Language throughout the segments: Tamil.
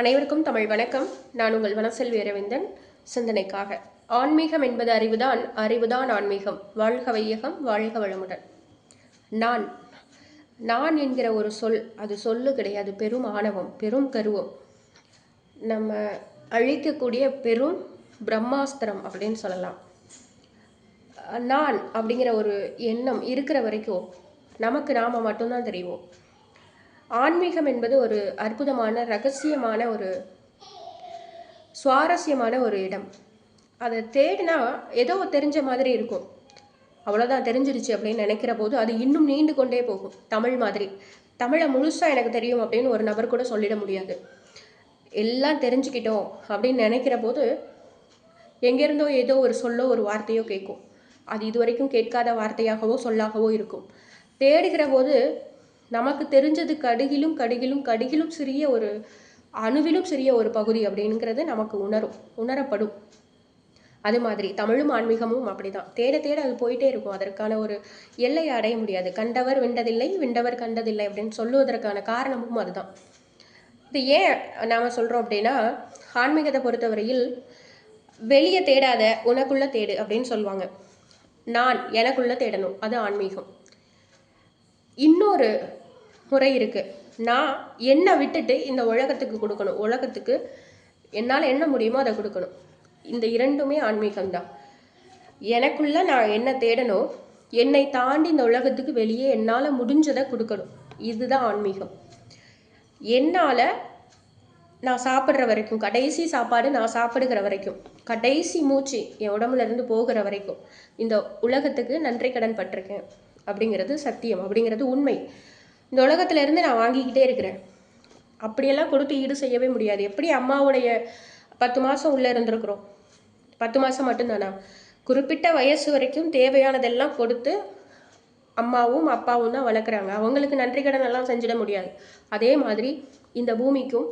அனைவருக்கும் தமிழ் வணக்கம். நான் உங்கள் வனசெல்வி அரவிந்தன். சிந்தனைக்காக. ஆன்மீகம் என்பது அறிவுதான். அறிவுதான் ஆன்மீகம். வாழ்க வையகம் வாழ்க வளமுடன். நான். நான் என்கிற ஒரு சொல் அது சொல்லு கிடையாது. பெரும் ஆணவம் பெரும் கருவம். நம்ம அழிக்கக்கூடிய பெரும் பிரம்மாஸ்திரம் அப்படின்னு சொல்லலாம். நான் அப்படிங்கிற ஒரு எண்ணம் இருக்கிற வரைக்கும் நமக்கு நாம் மட்டும்தான் தெரியும் ஆன்மீகம் என்பது ஒரு அற்புதமான ரகசியமான ஒரு சுவாரஸ்யமான ஒரு இடம். அதை தேடினா ஏதோ தெரிஞ்ச மாதிரி இருக்கும். அவ்வளோதான் தெரிஞ்சிருச்சு அப்படின்னு நினைக்கிற போது அது இன்னும் நீண்டு கொண்டே போகும். தமிழ் மாதிரி. தமிழை முழுசாக எனக்கு தெரியும் அப்படின்னு ஒரு நபர் கூட சொல்லிட முடியாது. எல்லாம் தெரிஞ்சுக்கிட்டோம் அப்படின்னு நினைக்கிற போது எங்கேருந்தோ ஏதோ ஒரு சொல்லோ ஒரு வார்த்தையோ கேட்கும். அது இது வரைக்கும் கேட்காத வார்த்தையாகவோ சொல்லாகவோ இருக்கும். தேடுகிற போது நமக்கு தெரிஞ்சது கடுகிலும் கடுகிலும் கடுகிலும் சிறிய ஒரு அணுவிலும் சிறிய ஒரு பகுதி அப்படிங்கிறது நமக்கு உணரும் உணரப்படும். அது மாதிரி தமிழும் ஆன்மீகமும் அப்படிதான். தேட தேட அது போயிட்டே இருக்கும். அதற்கான ஒரு எல்லையை அடைய முடியாது. கண்டவர் விண்டதில்லை விண்டவர் கண்டதில்லை அப்படின்னு சொல்லுவதற்கான காரணமும் அதுதான். இது ஏன் நாம் சொல்கிறோம் அப்படின்னா ஆன்மீகத்தை பொறுத்தவரையில் வெளியே தேடாத உனக்குள்ள தேடு அப்படின்னு சொல்லுவாங்க. நான் எனக்குள்ள தேடணும். அது ஆன்மீகம். இன்னொரு முறை இருக்குது நான் என்னை விட்டுட்டு இந்த உலகத்துக்கு கொடுக்கணும்? உலகத்துக்கு என்னால் என்ன முடியுமோ அதை கொடுக்கணும். இந்த இரண்டுமே ஆன்மீகம்தான். எனக்குள்ள நான் என்ன தேடணும் என்னை தாண்டி இந்த உலகத்துக்கு வெளியே என்னால் முடிஞ்சதை கொடுக்கணும். இதுதான் ஆன்மீகம். என்னால் நான் சாப்பிட்ற வரைக்கும் கடைசி சாப்பாடு நான் சாப்பிடுகிற வரைக்கும் கடைசி மூச்சு என் உடம்புல இருந்து போகிற வரைக்கும் இந்த உலகத்துக்கு நன்றி கடன் பட்டிருக்கேன் அப்படிங்கிறது சத்தியம் அப்படிங்கிறது உண்மை. இந்த உலகத்துலேருந்து நான் வாங்கிக்கிட்டே இருக்கிறேன். அப்படியெல்லாம் கொடுத்து ஈடு செய்யவே முடியாது. எப்படி அம்மாவுடைய பத்து மாதம் உள்ளே இருந்திருக்கிறோம்? பத்து மாதம் மட்டும்தானா? குறிப்பிட்ட வயசு வரைக்கும் தேவையானதெல்லாம் கொடுத்து அம்மாவும் அப்பாவும் தான் வளர்க்குறாங்க. அவங்களுக்கு நன்றி கடன் எல்லாம் செஞ்சிட முடியாது. அதே மாதிரி இந்த பூமிக்கும்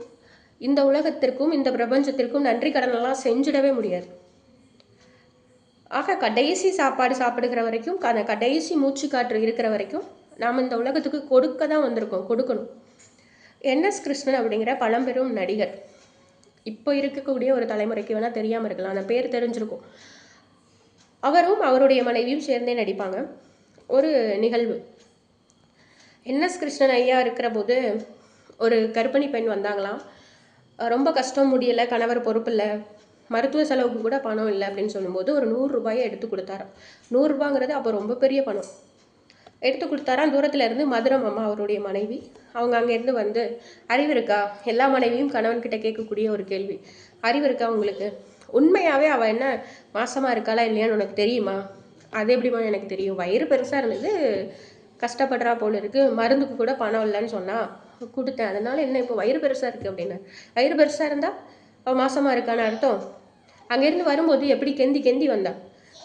இந்த உலகத்திற்கும் இந்த பிரபஞ்சத்திற்கும் நன்றி கடனெல்லாம் செஞ்சிடவே முடியாது. ஆக கடைசி சாப்பாடு சாப்பிடுகிற வரைக்கும் அந்த கடைசி மூச்சு காற்று இருக்கிற வரைக்கும் நாம் இந்த உலகத்துக்கு கொடுக்க தான் வந்திருக்கோம் கொடுக்கணும். என்எஸ் கிருஷ்ணன் அப்படிங்கிற பழம்பெரும் நடிகர். இப்போ இருக்கக்கூடிய ஒரு தலைமுறைக்கு வேணால் தெரியாமல் இருக்கலாம் அந்த பேர் தெரிஞ்சிருக்கும். அவரும் அவருடைய மனைவியும் சேர்ந்தே நடிப்பாங்க. ஒரு நிகழ்வு. என்எஸ் கிருஷ்ணன் ஐயா இருக்கிற போது ஒரு கர்ப்பிணி பெண் வந்தாங்களாம். ரொம்ப கஷ்டம் முடியலை கணவர் பொறுப்பு இல்லை மருத்துவ செலவுக்கு கூட பணம் இல்லை அப்படின்னு சொல்லும்போது ஒரு நூறுரூபாயை எடுத்து கொடுத்தாராம். நூறுரூபாங்கிறது அப்போ ரொம்ப பெரிய பணம். எடுத்து கொடுத்தாராம். தூரத்தில் இருந்து மதுரம் அம்மா அவருடைய மனைவி. அவங்க அங்கேருந்து வந்து அறிவு இருக்கா எல்லா மனைவியும் கணவன்கிட்ட கேட்கக்கூடிய ஒரு கேள்வி. அறிவு இருக்கா உங்களுக்கு? உண்மையாகவே அவள் என்ன மாசமாக இருக்காளா இல்லையான்னு உனக்கு தெரியுமா? அது எப்படிமா எனக்கு தெரியும்? வயிறு பெருசாக இருந்தது. கஷ்டப்படுறா போல இருக்கு. மருந்துக்கு கூட பணம் இல்லைன்னு சொன்னால் கொடுத்தேன். அதனால என்ன இப்போ வயிறு பெருசாக இருக்குது அப்படின்னு? வயிறு பெருசாக இருந்தால் அவள் மாசமாக இருக்கான்னு அர்த்தம். அங்கேருந்து வரும்போது எப்படி கெந்தி கெந்தி வந்தா?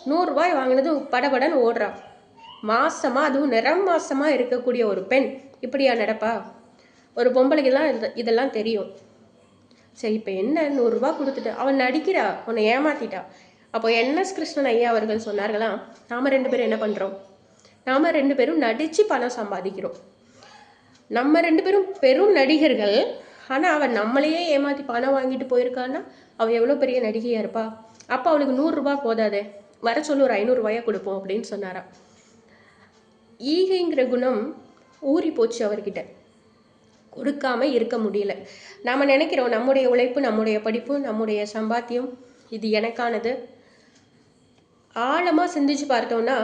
நூறுரூபாய் வாங்கினதும் படபடன்னு ஓடுறா. மாசமா அதுவும் நிறம் மாசமா இருக்கக்கூடிய ஒரு பெண். இப்படியா நடப்பா? ஒரு பொம்பளைக்கு தான் இது- இதெல்லாம் தெரியும். சரி இப்போ என்ன நூறுரூவா கொடுத்துட்டு அவன் நடிக்கிறா உன்னை ஏமாத்திட்டா. அப்போ என்எஸ் கிருஷ்ணன் ஐயா அவர்கள் சொன்னார்களாம் நாம ரெண்டு பேரும் என்ன பண்ணுறோம் நாம ரெண்டு பேரும் நடித்து பணம் சம்பாதிக்கிறோம். நம்ம ரெண்டு பேரும் பெரும் நடிகர்கள் ஆனால் அவன் நம்மளையே ஏமாற்றி பணம் வாங்கிட்டு போயிருக்கான்னா அவள் எவ்வளோ பெரிய நடிகையாக இருப்பா? அப்போ அவளுக்கு நூறுரூபா போதாதே? வர சொல்லி ஒரு ஐநூறுரூவாயா கொடுப்போம் அப்படின்னு சொன்னாராம். ஈகைங்கிற குணம் ஊறி போச்சு அவர்கிட்ட. கொடுக்காம இருக்க முடியல. நாம் நினைக்கிறோம் நம்முடைய உழைப்பு நம்முடைய படிப்பு நம்முடைய சம்பாத்தியம் இது எனக்கானது. ஆழமாக சிந்திச்சு பார்த்தோம்னா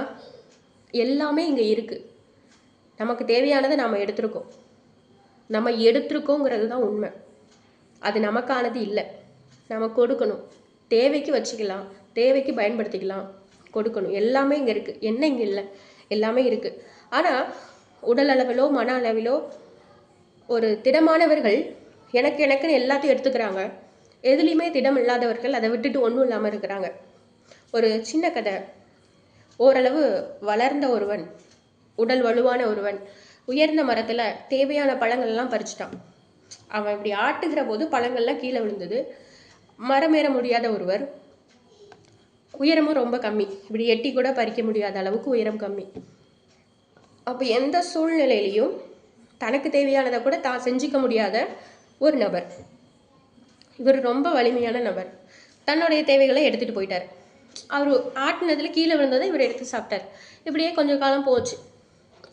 எல்லாமே இங்கே இருக்குது நமக்கு தேவையானதை நாம் எடுத்திருக்கோம். நம்ம எடுத்திருக்கோங்கிறது தான் உண்மை. அது நமக்கானது இல்லை. நம்ம கொடுக்கணும். தேவைக்கு வச்சுக்கலாம். தேவைக்கு பயன்படுத்திக்கலாம். கொடுக்கணும். எல்லாமே இங்கே இருக்குது என்ன இங்கே இல்லை? எல்லாமே இருக்குது ஆனால் உடல் அளவிலோ மன அளவிலோ ஒரு திடமானவர்கள் எனக்கு எனக்குன்னு எல்லாத்தையும் எடுத்துக்கிறாங்க. எதுலேயுமே திடம் இல்லாதவர்கள் அதை விட்டுட்டு ஒன்றும் இல்லாமல் இருக்கிறாங்க. ஒரு சின்ன கதை. ஓரளவு வளர்ந்த ஒருவன் உடல் வலுவான ஒருவன் உயர்ந்த மரத்தில் தேவையான பழங்கள்லாம் பறிச்சிட்டான். அவன் இப்படி ஆட்டுகிற போது பழங்கள்லாம் கீழே விழுந்தது. மரம் ஏற முடியாத ஒருவர் உயரமும் ரொம்ப கம்மி. இப்படி எட்டி கூட பறிக்க முடியாத அளவுக்கு உயரம் கம்மி. அப்போ எந்த சூழ்நிலையிலையும் தனக்கு தேவையானதை கூட தான் செஞ்சுக்க முடியாத ஒரு நபர். இவர் ரொம்ப வலிமையான நபர். தன்னுடைய தேவைகளை எடுத்துகிட்டு போயிட்டார். அவர் ஆட்டினதில் கீழே விழுந்ததை இவர் எடுத்து சாப்பிட்டார். இப்படியே கொஞ்சம் காலம் போச்சு.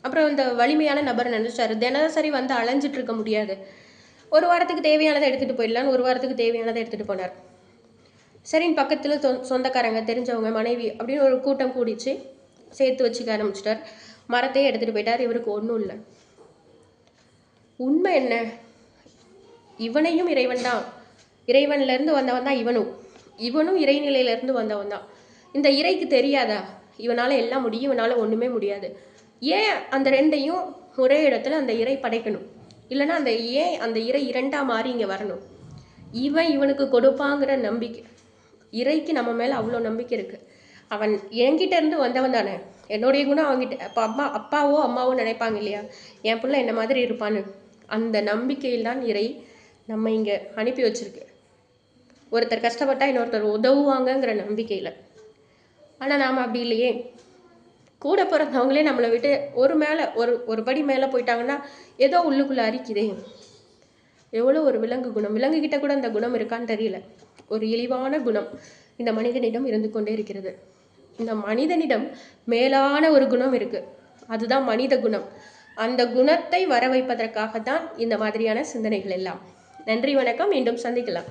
அப்புறம் இந்த வலிமையான நபர் நினச்சாரு. தினசரி வந்து அலைஞ்சிட்டு இருக்க முடியாது. ஒரு வாரத்துக்கு தேவையானதை எடுத்துகிட்டு போயிடலான்னு ஒரு வாரத்துக்கு தேவையானதை எடுத்துகிட்டு போனார். சரின்னு பக்கத்தில் சொ சொந்தக்காரங்க தெரிஞ்சவங்க மனைவி அப்படின்னு ஒரு கூட்டம் கூடிச்சு. சேர்த்து வச்சுக்க ஆரம்பிச்சிட்டார். மரத்தையே எடுத்துகிட்டு போயிட்டார். இவருக்கு ஒன்றும் இல்லை. உண்மை என்ன? இவனையும் இறைவன் தான். இறைவன்லேருந்து வந்தவன் தான் இவனும். இவனும் இறைநிலையிலேருந்து வந்தவன் தான். இந்த இறைக்கு தெரியாதா? இவனால் எல்லாம் முடியும். இவனால் ஒன்றுமே முடியாது. ஏன் அந்த ரெண்டையும் ஒரே இடத்துல அந்த இறை படைக்கணும்? இல்லைன்னா அந்த ஏன் அந்த இறை இரண்டாக மாறி இங்கே வரணும்? இவன் இவனுக்கு கொடுப்பாங்கிற நம்பிக்கை. இறைக்கு நம்ம மேலே அவ்வளோ நம்பிக்கை இருக்குது அவன் என்கிட்ட இருந்து வந்தவன் தானே. என்னுடைய குணம் அவன்கிட்ட அப்போ அம்மா அப்பாவோ அம்மாவோ நினைப்பாங்க இல்லையா? என் பிள்ளை என்ன மாதிரி இருப்பான்னு. அந்த நம்பிக்கையில் தான் இறை நம்ம இங்கே அனுப்பி வச்சிருக்கு. ஒருத்தர் கஷ்டப்பட்டால் இன்னொருத்தர் உதவுவாங்கங்கிற நம்பிக்கையில். ஆனால் நாம் அப்படி இல்லையே. கூட பிறந்தவங்களே நம்மளை விட்டு ஒரு மேலே ஒரு ஒரு படி மேலே போயிட்டாங்கன்னா ஏதோ உள்ளுக்குள்ளே அரிக்குதே. எவ்வளோ ஒரு விலங்கு குணம்? விலங்கு கிட்ட கூட அந்த குணம் இருக்கான்னு தெரியல. ஒரு இழிவான குணம் இந்த மனிதனிடம் இருந்து கொண்டே இருக்கிறது. இந்த மனிதனிடம் மேலான ஒரு குணம் இருக்கு. அதுதான் மனித குணம். அந்த குணத்தை வர வைப்பதற்காக தான் இந்த மாதிரியான சிந்தனைகள் எல்லாம். நன்றி வணக்கம். மீண்டும் சந்திக்கலாம்.